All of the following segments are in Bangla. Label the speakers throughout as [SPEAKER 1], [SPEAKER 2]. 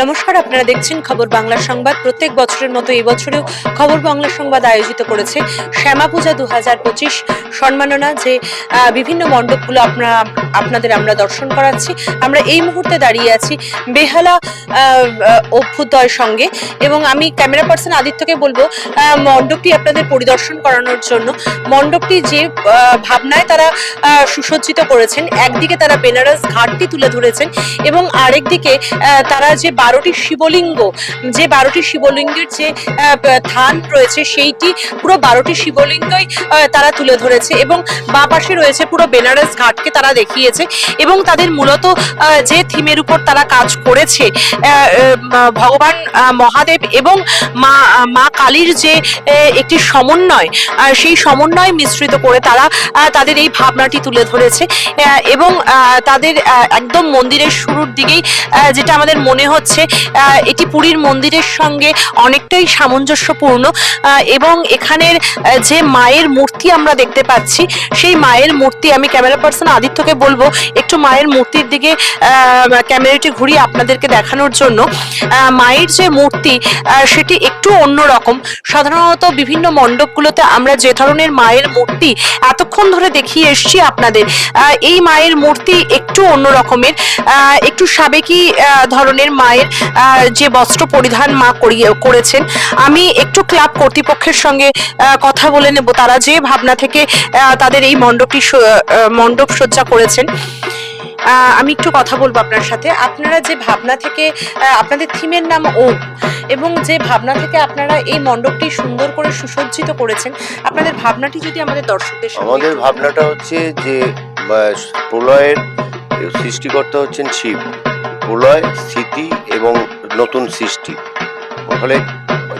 [SPEAKER 1] নমস্কার, আপনারা দেখছেন খবর বাংলা সংবাদ। প্রত্যেক বছরের মতো এই বছরেও খবর বাংলা সংবাদ আয়োজিত করেছে শ্যামা পূজা দু হাজার পঁচিশ সম্মাননা, যে বিভিন্ন মণ্ডপগুলো আপনারা, আপনাদের আমরা দর্শন করাচ্ছি। আমরা এই মুহূর্তে দাঁড়িয়ে আছি বেহালা অভ্যুদয় সঙ্গে এবং আমি ক্যামেরা পার্সন আদিত্যকে বলব মণ্ডপটি আপনাদের পরিদর্শন করানোর জন্য। মণ্ডপটি যে ভাবনায় তারা সুসজ্জিত করেছেন, একদিকে তারা বেনারস ঘাটটি তুলে ধরেছেন এবং আরেকদিকে তারা যে বারোটি শিবলিঙ্গ, যে বারোটি শিবলিঙ্গের যে থান রয়েছে সেইটি পুরো বারোটি শিবলিঙ্গই তারা তুলে ধরেছে এবং বাঁ পাশে রয়েছে পুরো বেনারস ঘাটকে তারা দেখিয়েছে এবং তাদের মূলত যে থিমের উপর তারা কাজ করেছে ভগবান মহাদেব এবং মা মা কালীর যে একটি সমন্বয় সেই সমন্বয় মিশ্রিত করে তারা তাদের এই ভাবনাটি তুলে ধরেছে এবং তাদের একদম মন্দিরের শুরুর দিকেই যেটা আমাদের মনে হচ্ছে আহ, এটি পুরীর মন্দিরের সঙ্গে অনেকটাই সামঞ্জস্যপূর্ণ এবং এখানের যে মায়ের মূর্তি আমরা দেখতে পাচ্ছি সেই মায়ের মূর্তি আমি ক্যামেরা পার্সন আদিত্যকে বলব একটু মায়ের মূর্তির দিকে ক্যামেরাটি ঘুরিয়ে আপনাদেরকে দেখানোর জন্য। মায়ের যে মূর্তি সেটি একটু অন্যরকম সাধারণত বিভিন্ন মণ্ডপগুলোতে আমরা যে ধরনের মায়ের মূর্তি এতক্ষণ ধরে দেখিয়ে এসছি আপনাদের এই মায়ের মূর্তি একটু অন্য রকমের একটু সাবেকি ধরনের মায়ের আহ, যে বস্ত্র পরিধান মা করিয়ে করেছেন আমি একটু ক্লাব কর্তৃপক্ষের সঙ্গে কথা বলে নেব। তারা যে ভাবনা থেকে তাদের এই মণ্ডপটি মণ্ডপ সজ্জা করেছেন আমি একটু কথা বলব আপনার সাথে। আপনারা যে ভাবনা থেকে আপনাদের থিমের নাম ও এবং যে ভাবনা থেকে আপনারা এই মণ্ডপটি সুন্দর করে সুসজ্জিত করেছেন আপনাদের ভাবনাটি যদি আমাদের দর্শকদের
[SPEAKER 2] আমাদের ভাবনাটা হচ্ছে যে প্রলয়ের সৃষ্টিকর্তা হচ্ছেন শিব। প্রলয় স্থিতি এবং নতুন সৃষ্টি। ফলে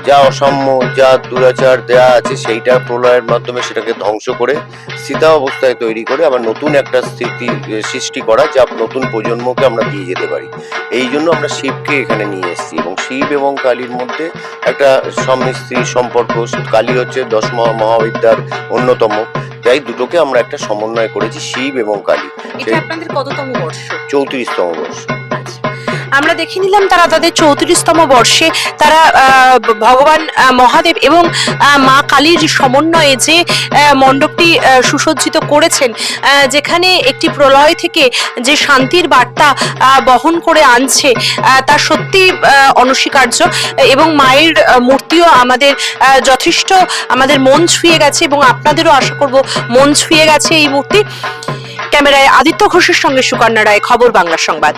[SPEAKER 2] যা অসাম্য যা দুরাচার দেয়া আছে সেইটা প্রলয়ের মাধ্যমে সেটাকে ধ্বংস করে স্থিতা অবস্থায় তৈরি করে আবার নতুন একটা স্থিতি সৃষ্টি করা যা নতুন প্রজন্মকে আমরা দিয়ে যেতে পারি। এই জন্য আমরা শিবকে এখানে নিয়ে এসেছি এবং শিব এবং কালীর মধ্যে একটা স্বামী সম্পর্ক। কালী হচ্ছে দশ মহা মহাবিদ্যার অন্যতম। তাই দুটোকে আমরা একটা সমন্বয় করেছি শিব এবং কালী।
[SPEAKER 1] আপনাদের কততম বর্ষ?
[SPEAKER 2] চৌত্রিশতম বর্ষ।
[SPEAKER 1] আমরা দেখে নিলাম তারা তাদের চৌত্রিশতম বর্ষে তারা ভগবান মহাদেব এবং মা কালীর সমন্বয়ে যে মণ্ডপটি সুসজ্জিত করেছেন যেখানে একটি প্রলয় থেকে যে শান্তির বার্তা বহন করে আনছে তা সত্যি অনস্বীকার্য এবং মায়ের মূর্তিও আমাদের যথেষ্ট আমাদের মন ছুঁয়ে গেছে এবং আপনাদেরও আশা করব মন ছুঁয়ে গেছে এই মূর্তি। ক্যামেরায় আদিত্য ঘোষের সঙ্গে সুকন্যা রায়, খবর বাংলা সংবাদ।